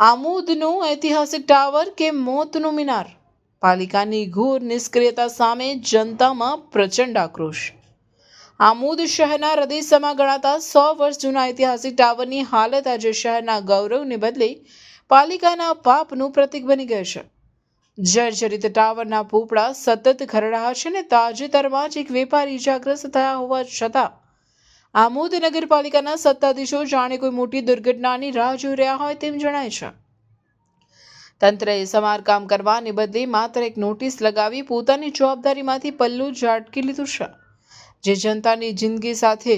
આમોદનું ઐતિહાસિક ટાવર કે મોતનું મિનાર? પાલિકાની ઘોર નિષ્ક્રિયતા સામે જનતામાં પ્રચંડ આક્રોશ. આમોદ શહેરના હૃદયસમાં ગણાતા સો વર્ષ જૂના ઐતિહાસિક ટાવરની હાલત આજે શહેરના ગૌરવને બદલે પાલિકાના પાપનું પ્રતીક બની ગયું છે. જર્જરિત ટાવરના પોપડા સતત ખરડા છે ને તાજેતરમાં જ એક વેપારી ઇજાગ્રસ્ત થયા હોવા છતાં આમોદ નગરપાલિકાના સત્તાધીશો જાણે કોઈ મોટી દુર્ઘટનાની રાહ જોઈ રહ્યા હોય તેમ જણાય છે. તંત્રએ સમારકામ કરવાને બદલે માત્ર એક નોટિસ લગાવી પોતાની જવાબદારીમાંથી પલ્લું ઝાટકી લીધું છે, જે જનતાની જિંદગી સાથે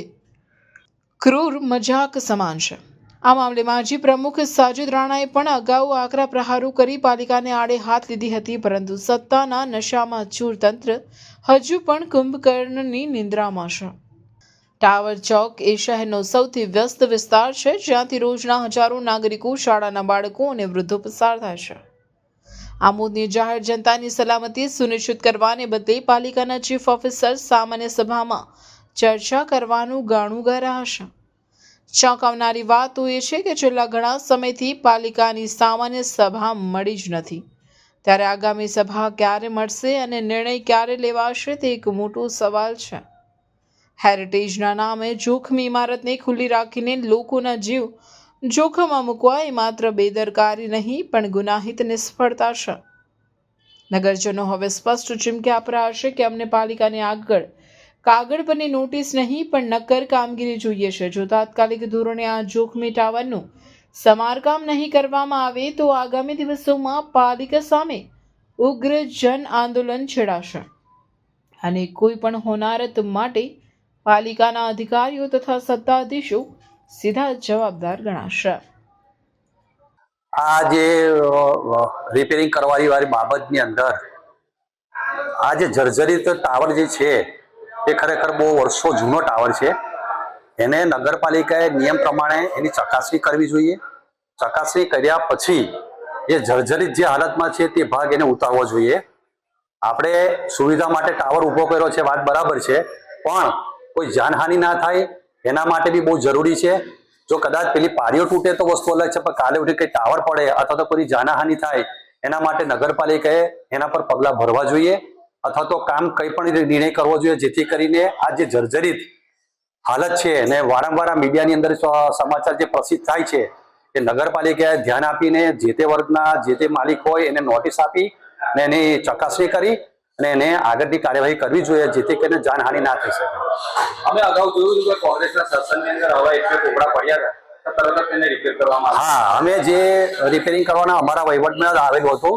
ક્રૂર મજાક સમાન છે. આ મામલે માજી પ્રમુખ સાજિદ રાણાએ પણ અગાઉ આકરા પ્રહારો કરી પાલિકાને આડે હાથ લીધી હતી, પરંતુ સત્તાના નશામાં ચૂર તંત્ર હજુ પણ કુંભકર્ણની નિંદ્રામાં છે. ટાવર ચોક એ શહેરનો સૌથી વ્યસ્ત વિસ્તાર છે, જ્યાંથી રોજના હજારો નાગરિકો, શાળાના બાળકો અને વૃદ્ધો પસાર થાય છે. આમોદની જાહેર જનતાની સલામતી સુનિશ્ચિત કરવાને બદલે પાલિકાના ચીફ ઓફિસર સામાન્ય સભામાં ચર્ચા કરવાનું ગાણું ગા રહ્યા છે. ચોંકાવનારી વાત એ છે કે છેલ્લા ઘણા સમયથી પાલિકાની સામાન્ય સભા મળી જ નથી. ત્યારે આગામી સભા ક્યારે મળશે અને નિર્ણય ક્યારે લેવાશે તે એક મોટો સવાલ છે. હેરિટેજના નામે જોખમી ઇમારતને ખુલ્લી રાખીને લોકોના જીવ જોખમમાં મૂકવા એ માત્ર બેદરકારી નહીં, પણ ગુનાહિત નિષ્ફળતા છે. નગરજનો હવે સ્પષ્ટ ચીમકી આપરા હશે કે અમને પાલિકાને આગળ કાગળ પરની નોટિસ નહીં, પણ નક્કર કામગીરી જોઈએ છે. જો તાત્કાલિક ધોરણે આ જોખમી ટાવરનું સમારકામ નહીં કરવામાં આવે, તો આગામી દિવસોમાં પાલિકા સામે ઉગ્ર જન આંદોલન છેડાશે. અને કોઈ પણ હોનારત માટે પાલિકાના અધિકારીઓ તથા સત્તાધીશો સીધા જવાબદાર ગણાશે. આ જે રિપેરિંગ કરવાની વાળી બાબતની અંદર આ જે જર્જરિત ટાવર જે છે, એ ખરેખર બહુ વર્ષો જૂનો ટાવર છે. એને નગરપાલિકાએ નિયમ પ્રમાણે એની ચકાસણી કરવી જોઈએ. ચકાસણી કર્યા પછી એ જર્જરિત જે હાલતમાં છે તે ભાગ એને ઉતારવો જોઈએ. આપણે સુવિધા માટે ટાવર ઊભો કર્યો છે, વાત બરાબર છે. પણ કોઈ જાનહાનિ ના થાય, એના માટે બી બહુ જરૂરી છે. જો કદાચ પેલી પારીઓ તૂટે તો વસ્તુ અલગ છે, પણ કાલે ઉઠી કઈ ટાવર પડે અથવા તો કોઈ જાનહાનિ થાય, એના માટે નગરપાલિકાએ એના પર પગલાં ભરવા જોઈએ અથવા તો કામ કંઈ પણ નિર્ણય કરવો જોઈએ, જેથી કરીને આ જે જર્જરિત હાલત છે અને વારંવાર મીડિયાની અંદર સમાચાર જે પ્રસિદ્ધ થાય છે, એ નગરપાલિકાએ ધ્યાન આપીને જે તે વર્ગના જે તે માલિક હોય એને નોટિસ આપી અને એની ચકાસણી કરી અને એને આગળની કાર્યવાહી કરવી જોઈએ જેથી કરીને જાનહાનિ ના થઈ શકે. અમે અગાઉ જોયું હતું કે કોંગ્રેસના સત્સંગની અંદર હવા એટલે કોપડા પડ્યા હતા. તરત રિપેર કરવામાં હા અમે જે રિપેરિંગ કરવાના અમારા વહીવટમાં આવેલું હતું.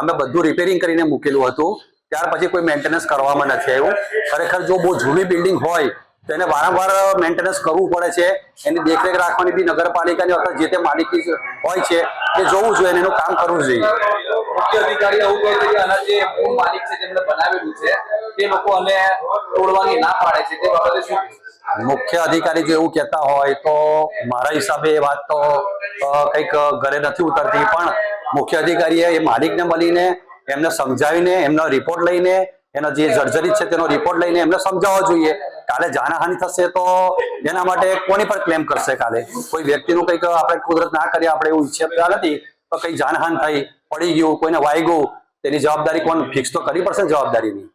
અમે બધું રિપેરિંગ કરીને મૂકેલું હતું. ત્યાર પછી કોઈ મેન્ટેનન્સ કરવામાં નથી આવ્યું. ખરેખર જો બહુ જૂની બિલ્ડિંગ હોય તો એને વારંવાર મેન્ટેનન્સ કરવું પડે છે. એની દેખરેખ રાખવાની બી નગરપાલિકાની અથવા જે તે માલિકી હોય છે એ જોવું જોઈએ અને એનું કામ કરવું જોઈએ. મુખ્ય અધિકારી આવું કહે છે કે આના જે મૂળ માલિક છે જેમણે બનાવેલું છે, તે લોકો અને તોડવાની ના પાડે છે, તે બાબતે શું મુખ્ય અધિકારી જો એવું કહેતા હોય તો મારા હિસાબે એ વાત તો કંઈક ઘરે નથી ઉતરતી, પણ મુખ્ય અધિકારીએ એ માલિકને મળીને એમને સમજાવીને, એમનો રિપોર્ટ લઈને, એનો જે જર્જરિત છે તેનો રિપોર્ટ લઈને એમને સમજાવવો જોઈએ. કાલે જાનહાનિ થશે તો એના માટે કોની પર ક્લેમ કરશે કાલે? કોઈ વ્યક્તિનું કંઈક આપણે કુદરત ના કરીએ, આપણે એવું ઈચ્છતા નથી તો કંઈક જાનહાન થઈ પડી ગયું, કોઈને વાઈ ગયું, તેની જવાબદારી કોણ ફિક્સ તો કરી પડશે જવાબદારીની.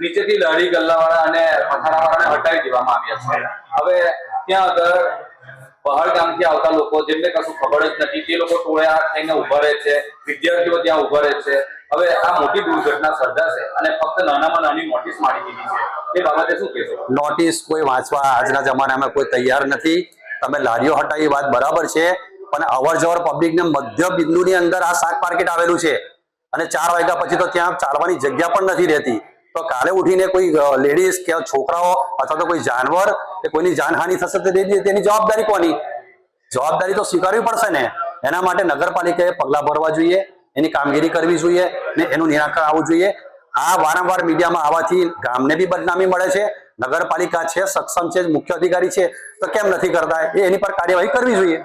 નીચેથી લારી ગલ્લાવાળા અને પથારાવાળાને હટાવી દેવામાં આવ્યા છે. હવે ત્યાં આગળ પહાડ ગામથી આવતા લોકો, જેમને કશું ખબર જ નથી, તે લોકો ટોળ્યા થઈને ઊભા રહે છે, વિદ્યાર્થીઓ ત્યાં ઊભા રહે છે. હવે આ મોટી દુર્ઘટના સર્જાશે અને ફક્ત નાનામાં નાની નોટિસ મારી દીધી છે. એ બાબતે શું કહેશો? નોટિસ કોઈ વાંચવા આજના જમાનામાં કોઈ તૈયાર નથી. તમે લારીઓ હટાવી વાત બરાબર છે. પણ અવર જવર પબ્લિકને મધ્ય બિંદુની અંદર આ શાક માર્કેટ આવેલું છે. અને ચાર વાગ્યા પછી તો ત્યાં ચાલવાની જગ્યા પણ નથી રહેતી. તો કાલે ઉઠીને કોઈ લેડીઝ કે છોકરાઓ અથવા તો કોઈ જાનવર કે કોઈની જાનહાનિ થશે તેની જવાબદારી કોની? જવાબદારી તો સ્વીકારવી પડશે ને. એના માટે નગરપાલિકાએ પગલાં ભરવા જોઈએ, એની કામગીરી કરવી જોઈએ ને એનું નિરાકરણ આવવું જોઈએ. આ વારંવાર મીડિયામાં આવવાથી ગામને બી બદનામી મળે છે. નગરપાલિકા છે, સક્ષમ છે, મુખ્ય અધિકારી છે. તો કેમ નથી કરતા? એની પર કાર્યવાહી કરવી જોઈએ.